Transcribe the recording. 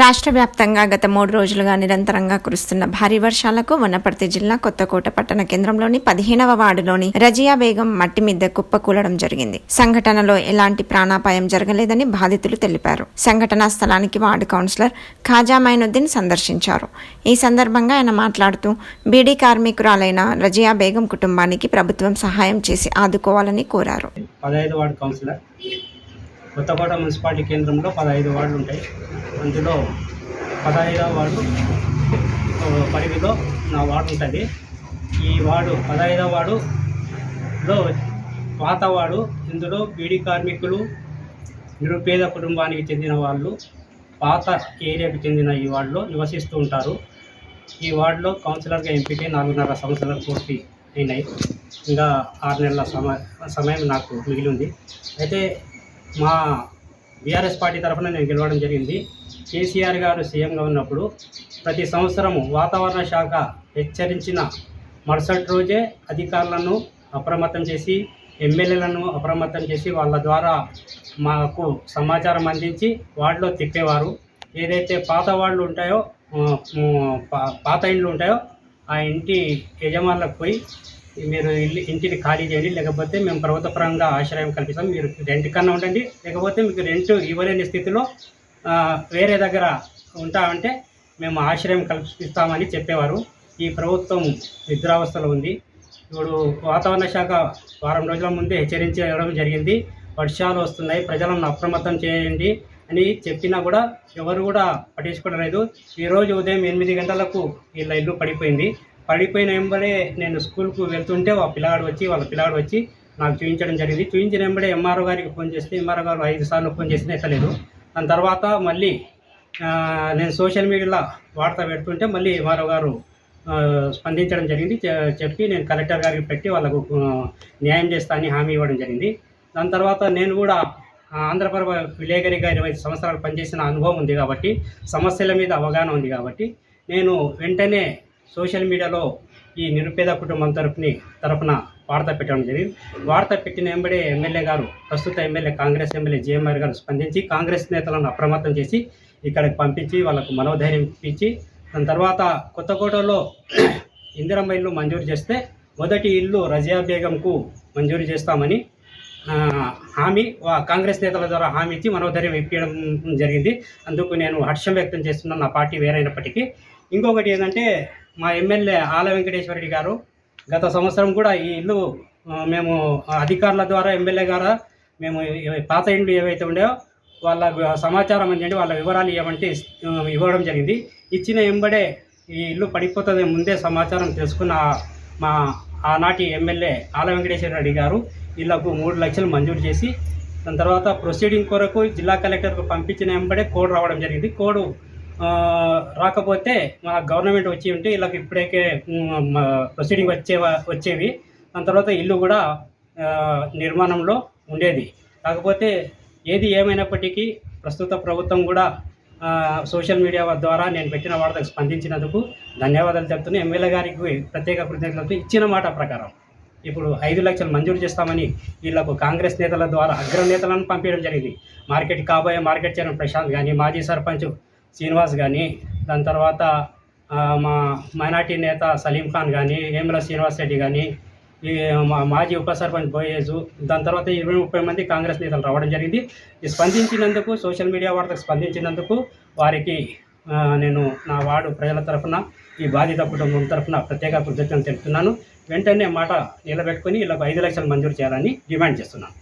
రాష్ట్ర వ్యాప్తంగా గత మూడు రోజులుగా నిరంతరంగా కురుస్తున్న భారీ వర్షాలకు వనపర్తి జిల్లా కొత్తకోట పట్టణ కేంద్రంలోని పదిహేనవ వార్డులోని రజియా బేగం మట్టి మీద కుప్పకూలడం జరిగింది. సంఘటనలో ఎలాంటి ప్రాణాపాయం జరగలేదని బాధితులు తెలిపారు. సంఘటనా స్థలానికి వార్డు కౌన్సిలర్ ఖాజా మైనుద్దీన్ సందర్శించారు. ఈ సందర్భంగా ఆయన మాట్లాడుతూ బీడీ కార్మికురాలైన రజియా బేగం కుటుంబానికి ప్రభుత్వం సహాయం చేసి ఆదుకోవాలని కోరారు. వార్డు కౌన్సిలర్ కొత్తకోట మున్సిపాలిటీ కేంద్రంలో పదహైదు వార్డులు ఉంటాయి. అందులో పదహైదవ వార్డు పరిధిలో నా వార్డు ఉంటుంది. ఈ వార్డు పదహైదవ వార్డులో పాత వార్డు ఇందులో బీడీ కార్మికులు నిరుపేద కుటుంబానికి చెందిన వాళ్ళు పాత ఏరియాకు చెందిన ఈ వార్డులో నివసిస్తూ ఉంటారు. ఈ వార్డులో కౌన్సిలర్గా ఎంపికై నాలుగున్నర సంవత్సరాలు పూర్తి అయినాయి. ఇంకా ఆరు నెలల సమ సమయం నాకు మిగిలి ఉంది. అయితే మా బీఆర్ఎస్ పార్టీ తరఫున నేను గెలవడం జరిగింది. కేసీఆర్ గారు సీఎంగా ఉన్నప్పుడు ప్రతి సంవత్సరము వాతావరణ శాఖ హెచ్చరించిన మరుసటి రోజే అధికారులను అప్రమత్తం చేసి ఎమ్మెల్యేలను అప్రమత్తం చేసి వాళ్ళ ద్వారా మాకు సమాచారం అందించి వార్డులో తిప్పేవారు. ఏదైతే పాత వాళ్ళు ఉంటాయో పాత ఇండ్లు ఉంటాయో ఆ ఇంటి యజమానులకు పోయి మీరు ఇల్లు ఇంటిని ఖాళీ చేయండి లేకపోతే మేము ప్రభుత్వపరంగా ఆశ్రయం కల్పిస్తాం. మీరు రెంట్ కన్నా ఉండండి లేకపోతే మీకు రెంట్ ఇవ్వలేని స్థితిలో వేరే దగ్గర ఉంటామంటే మేము ఆశ్రయం కల్పిస్తామని చెప్పేవారు. ఈ ప్రభుత్వం నిద్రావస్థలో ఉంది. ఇప్పుడు వాతావరణ శాఖ వారం రోజుల ముందే హెచ్చరించడం జరిగింది. వర్షాలు వస్తున్నాయి ప్రజలను అప్రమత్తం చేయండి అని చెప్పినా కూడా ఎవరు కూడా పట్టించుకోవడం లేదు. ఈరోజు ఉదయం ఎనిమిది గంటలకు వీళ్ళ ఇల్లు పడిపోయింది. పడిపోయిన వెంబడే నేను స్కూల్కు వెళ్తుంటే ఆ పిల్లగాడు వచ్చి వాళ్ళ పిల్లగాడు వచ్చి నాకు చూపించడం జరిగింది. చూపించిన వెంబడే ఎంఆర్ఓ గారికి ఫోన్ చేస్తే ఎంఆర్ఓ గారు ఐదు సార్లు ఫోన్ చేసినా ఎత్తలేదు. దాని తర్వాత మళ్ళీ నేను సోషల్ మీడియాలో వార్త పెడుతుంటే మళ్ళీ ఎంఆర్ఓ గారు స్పందించడం జరిగింది. చెప్పి నేను కలెక్టర్ గారికి పెట్టి వాళ్ళకు న్యాయం చేస్తా అని హామీ ఇవ్వడం జరిగింది. దాని తర్వాత నేను కూడా ఆ, ఆంధ్రప్రభ విలేకరిగా ఇరవై సంవత్సరాలు పనిచేసిన అనుభవం ఉంది కాబట్టి సమస్యల మీద అవగాహన ఉంది కాబట్టి నేను వెంటనే సోషల్ మీడియాలో ఈ నిరుపేద కుటుంబం తరఫుని తరఫున వార్త పెట్టడం జరిగింది. వార్త పెట్టిన వెంబడే ఎమ్మెల్యే గారు ప్రస్తుత ఎమ్మెల్యే కాంగ్రెస్ ఎమ్మెల్యే జేఎంఆర్ గారు స్పందించి కాంగ్రెస్ నేతలను అప్రమత్తం చేసి ఇక్కడికి పంపించి వాళ్ళకు మనోధైర్యం ఇప్పించి దాని తర్వాత కొత్తకోటలో ఇందిరమ్మ ఇల్లు మంజూరు చేస్తే మొదటి ఇల్లు రజియా బేగంకు మంజూరు చేస్తామని హామీ కాంగ్రెస్ నేతల ద్వారా హామీ ఇచ్చి మనోధైర్యం ఇప్పించడం జరిగింది. అందుకు నేను హర్షం వ్యక్తం చేస్తున్నాను. నా పార్టీ వేరైనప్పటికీ. ఇంకొకటి ఏంటంటే మా ఎమ్మెల్యే ఆల వెంకటేశ్వర రెడ్డి గారు. గత సంవత్సరం కూడా ఈ ఇల్లు మేము అధికారుల ద్వారా ఎమ్మెల్యే గారు మేము పాత ఇండ్లు ఏవైతే ఉండేవో వాళ్ళ సమాచారం ఏంటంటే వాళ్ళ వివరాలు ఇవ్వమంటే ఇవ్వడం జరిగింది. ఇచ్చిన ఎంబడే ఈ ఇల్లు పడిపోతుంది ముందే సమాచారం తెలుసుకున్న మా ఆనాటి ఎమ్మెల్యే ఆల వెంకటేశ్వర రెడ్డి గారు ఇళ్ళకు మూడు లక్షలు మంజూరు చేసి దాని తర్వాత ప్రొసీడింగ్ కొరకు జిల్లా కలెక్టర్కు పంపించిన వెంబడే కోడ్ రావడం జరిగింది. కోడ్ రాకపోతే మన గవర్నమెంట్ వచ్చి ఉంటే వీళ్ళకి ఇప్పుడైతే ప్రొసీడింగ్ వచ్చే వచ్చేవి. దాని తర్వాత ఇల్లు కూడా నిర్మాణంలో ఉండేది. కాకపోతే ఏది ఏమైనప్పటికీ ప్రస్తుత ప్రభుత్వం కూడా సోషల్ మీడియా ద్వారా నేను పెట్టిన వార్తకు స్పందించినందుకు ధన్యవాదాలు చెప్తూనే ఎమ్మెల్యే గారికి ప్రత్యేక కృతజ్ఞతలు ఇచ్చిన మాట ప్రకారం ఇప్పుడు ఐదు లక్షలు మంజూరు చేస్తామని వీళ్ళకు కాంగ్రెస్ నేతల ద్వారా అగ్రనేతలను పంపించడం జరిగింది. మార్కెట్ కాబోయే మార్కెట్ చైర్మన్ ప్రశాంత్ కానీ మాజీ సర్పంచ్ శ్రీనివాస్ కానీ దాని తర్వాత మా మైనార్టీ నేత సలీం ఖాన్ కానీ వేముల శ్రీనివాస్ రెడ్డి కానీ ఈ మాజీ ఉప సర్పంచ్ బోయేజు దాని తర్వాత ఇరవై ముప్పై మంది కాంగ్రెస్ నేతలు రావడం జరిగింది. ఈ స్పందించినందుకు సోషల్ మీడియా వార్తకు స్పందించినందుకు వారికి నేను నా వార్డు ప్రజల తరఫున ఈ బాధిత కుటుంబం తరఫున ప్రత్యేక కృతజ్ఞతలు తెలుపుతున్నాను. వెంటనే మాట నిలబెట్టుకొని ఇలా ఐదు లక్షలు మంజూరు చేయాలని డిమాండ్ చేస్తున్నాను.